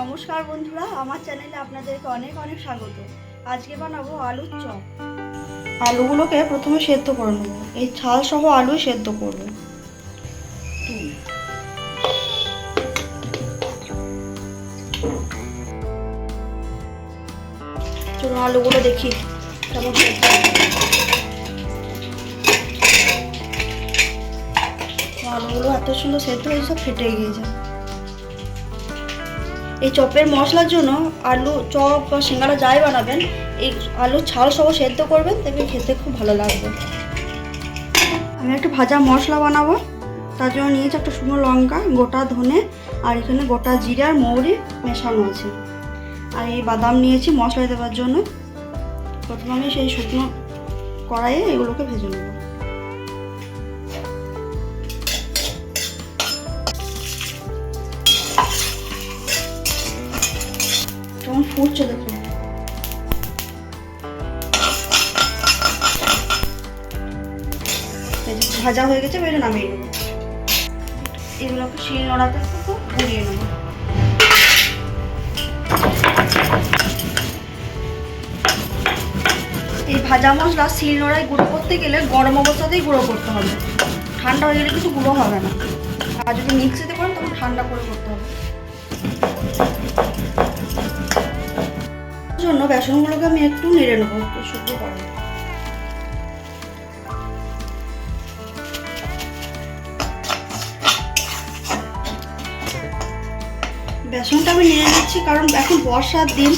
নমস্কার বন্ধুরা, আমার চ্যানেলে আপনাদেরকে অনেক অনেক স্বাগত। আজকে বানাবো আলুর চপ। আলুগুলোকে প্রথমে সেদ্ধ করে নেব। এই ছাল সহ আলু সেদ্ধ করব। চলুন আলুগুলো দেখি কেমন আলুগুলো এত সুন্দর সেদ্ধ হয়েছে, সব ফেটে গিয়েছে। এই চপের মশলার জন্য আলু, চপ বা সিঙ্গারা যাই বানাবেন, এই আলুর ছাল সহ সেদ্ধ করবেন, দেখবেন খেতে খুব ভালো লাগবে। আমি একটা ভাজা মশলা বানাবো, তার জন্য নিয়েছি একটা শুকনো লঙ্কা, গোটা ধনে, আর এখানে গোটা জিরা আর মৌরি মেশানো আছে। আর এই বাদাম নিয়েছি মশলা দেওয়ার জন্য। প্রথমে আমি সেই শুকনো কড়াইয়ে এগুলোকে ভেজে নেব। ফুটছে দেখুন ভাজা হয়ে গেছে, এবারে নামিয়ে নেব। এগুলোকে শিল নোড়াতে একটু ঘুরিয়ে নেব। এই ভাজা মশলা শিল নোড়ায় গুঁড়ো করতে গেলে গরম অবস্থাতেই গুঁড়ো করতে হবে। ঠান্ডা হয়ে গেলে কিছু গুঁড়ো হবে না। আর যদি মিক্সিতে করেন, তখন ঠান্ডা করে করতে হবে। জন্য বেসনগুলোকে আমি একটু নেড়ে নেব, একটু শুকনো করে। বেসনটা আমি নেড়ে নিচ্ছি কারণ এখন বর্ষার দিন,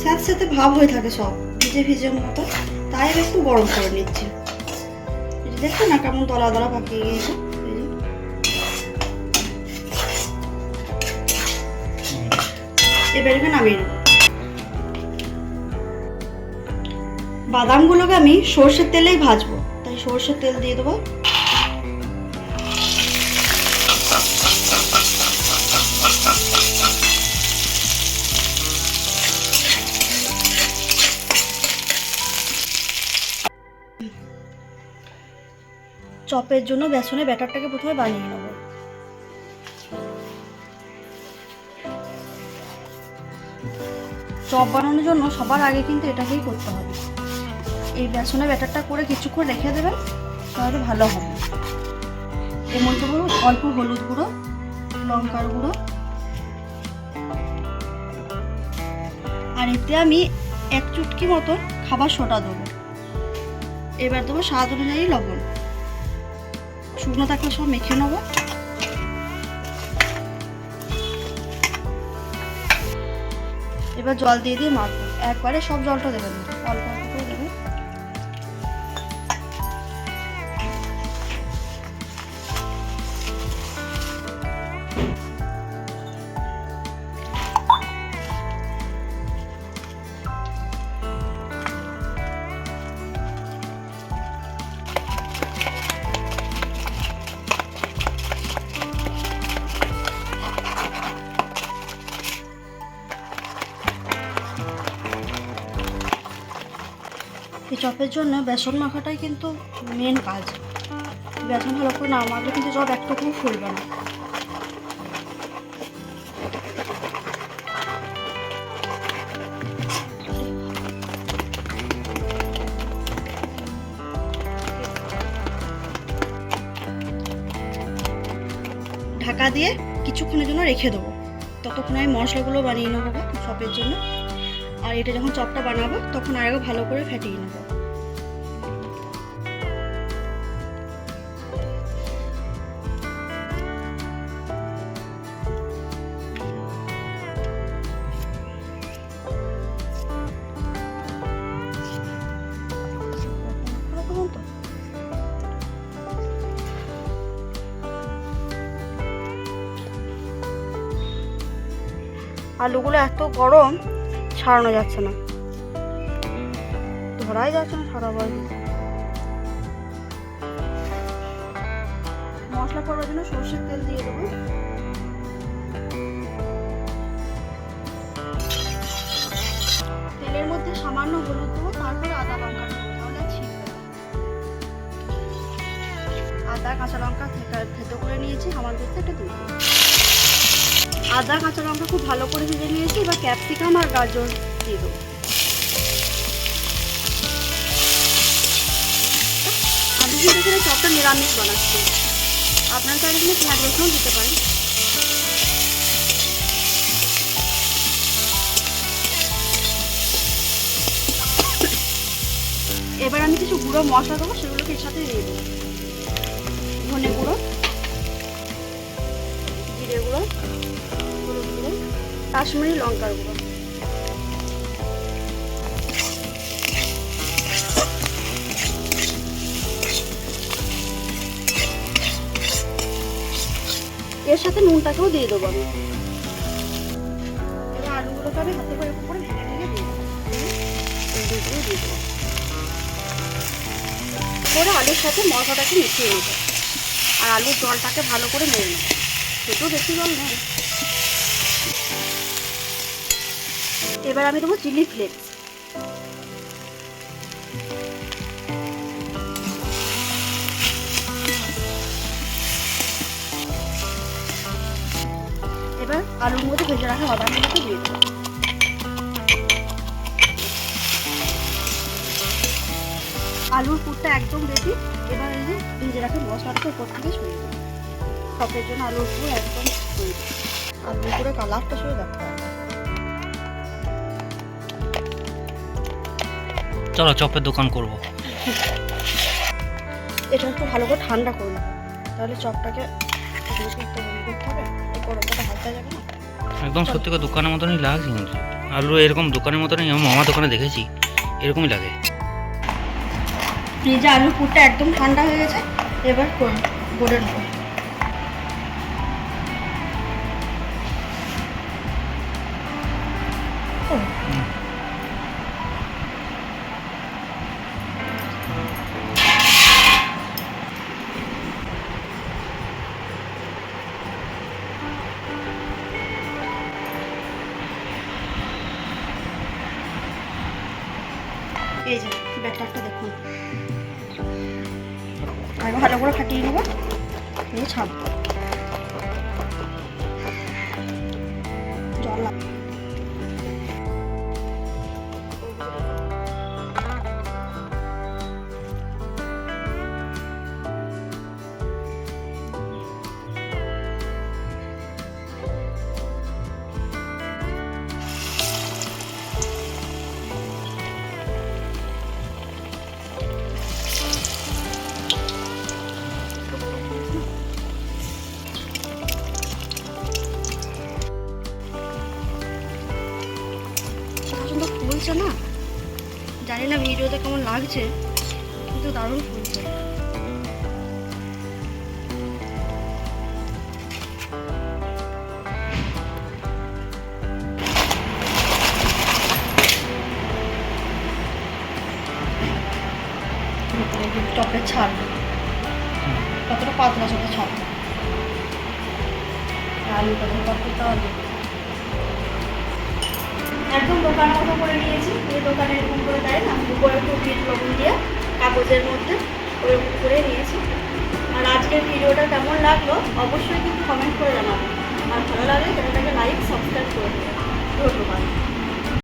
স্যাঁত স্যাঁতে ভাব হয়ে থাকে সব, ভিজে ভিজে মতো, তাই আমি একটু গরম করে নিচ্ছি। দেখো না কেমন দলা দলা পাকিয়ে গিয়েছে। এবারে নামিয়ে নেব। বাদামগুলোকে আমি সর্ষের তেলেই ভাজবো। তাই সর্ষের তেল দিয়ে দেবো। চপের জন্য বেসনের ব্যাটারটাকে প্রথমে বানিয়ে নেব। চপ বানানোর জন্য সবার আগে কিন্তু এটাকেই করতে হবে। এই বেসনের ব্যাটারটা করে কিছুক্ষণ রেখে দেবেন, তাহলে ভালো হবে। এর মধ্যে দেবো অল্প হলুদ গুঁড়ো, লঙ্কার গুঁড়ো। আর এতে আমি এক চুটকি মতো খাবার সোটা দেবো। এবার দেবো স্বাদ অনুযায়ী লবণ। শুকনো থাকলে সব মেখে নেব। এবার জল দিয়ে দিয়ে মাখবো। একবারে সব জলটা দেবেন অল্প। এই চপের জন্য বেসন মাখাটাই কিন্তু মেন কাজ। বেসন ভালো করে না মাখলে কিন্তু চপ একটুকুও ফুলবে না। ঢাকা দিয়ে কিছুক্ষণের জন্য রেখে দেবো। ততক্ষণ আমি মশলাগুলো বানিয়ে নেব চপের জন্য। আর এটা যখন চপটা বানাবো তখন আরও ভালো করে ফেটিয়ে নেব। আলুগুলো এত গরম ছাড়ানো যাচ্ছে না। ধরাই যাচ্ছে না সারা বয়স মশলা করার জন্য সর্ষের তেল দিয়ে দেবো। তেলের মধ্যে সামান্য হলুদ দেবো, তারপরে আদা লঙ্কা আদা, কাঁচা লঙ্কা থেতো করে নিয়েছি আমার দিতে একটা দেবো। আদা, কাঁচা লঙ্কা খুব ভালো করে ভেজে নিয়েছি, এবার ক্যাপসিকাম আর গাজর দিয়ে দেবো। আমি কিন্তু এখানে চপটা নিরামিষ বানাচ্ছি। আপনার চাইলে কিন্তু পেঁয়াজ রসুনও দিতে পারেন। এবার আমি কিছু গুঁড়ো মশলা দেবো, সেগুলোকে এর সাথে দিয়ে দেবো। ধনে গুঁড়ো, জিরে গুঁড়ো কাশ্মীরি লঙ্কার গুঁড়ো। এর সাথে নুনটাকেও দিয়ে দেবো আমি। দিয়ে দেবো। করে আলুর সাথে মশলাটাকে মিশিয়ে নেব। আর আলুর জলটাকে ভালো করে নেড়ে নেব। সেটাও বেশি জল নেই। এবার আমি দেবো চিলি ফ্লেক্স। এবার আলুর মধ্যে ভেজে রাখা বাদামগুলোকে দিয়ে দেবো। আলুর পুরটা একদম রেডি এবার এই ভেজে রাখা মশলাটাকে উপর থেকে সরিয়ে দেবো। টপের জন্য আলুর একদম তৈরি আলুর পুরো কালারটা শুধু দেখতে চলো চপের দোকান করব। এটা একটু ভালো করে ঠান্ডা করে নেব তাহলে চপটাকে এই একদম সত্যি করে দোকানের মতনই লাগছে কিন্তু। আলু এরকম দোকানের মতনই আমার মামা দোকানে দেখেছি এরকমই লাগে। ফ্রিজে আলু পুরটা একদম ঠান্ডা হয়ে গেছে এবার করে করে ফাটিয়ে নেব নিয়ে ছাড়বো। ফুলছে না? জানি না ভিডিওতে কেমন লাগছে, কিন্তু দারুণ ফুলছে টপের ছাল কতটা পাতলা ছাল আলুটা ধোকা করতে হবে। একদম দোকানের মতো করে নিয়েছি। এই দোকানে এরকম করে দেয় না উপরে বিট লবণ দিয়ে কাগজের মধ্যে ওরকম করে নিয়েছি। আর আজকের ভিডিওটা কেমন লাগল অবশ্যই কিন্তু কমেন্ট করে জানাবেন আর ভালো লাগলে চ্যানেলটাকে লাইক সাবস্ক্রাইব করে দেবেন ধন্যবাদ।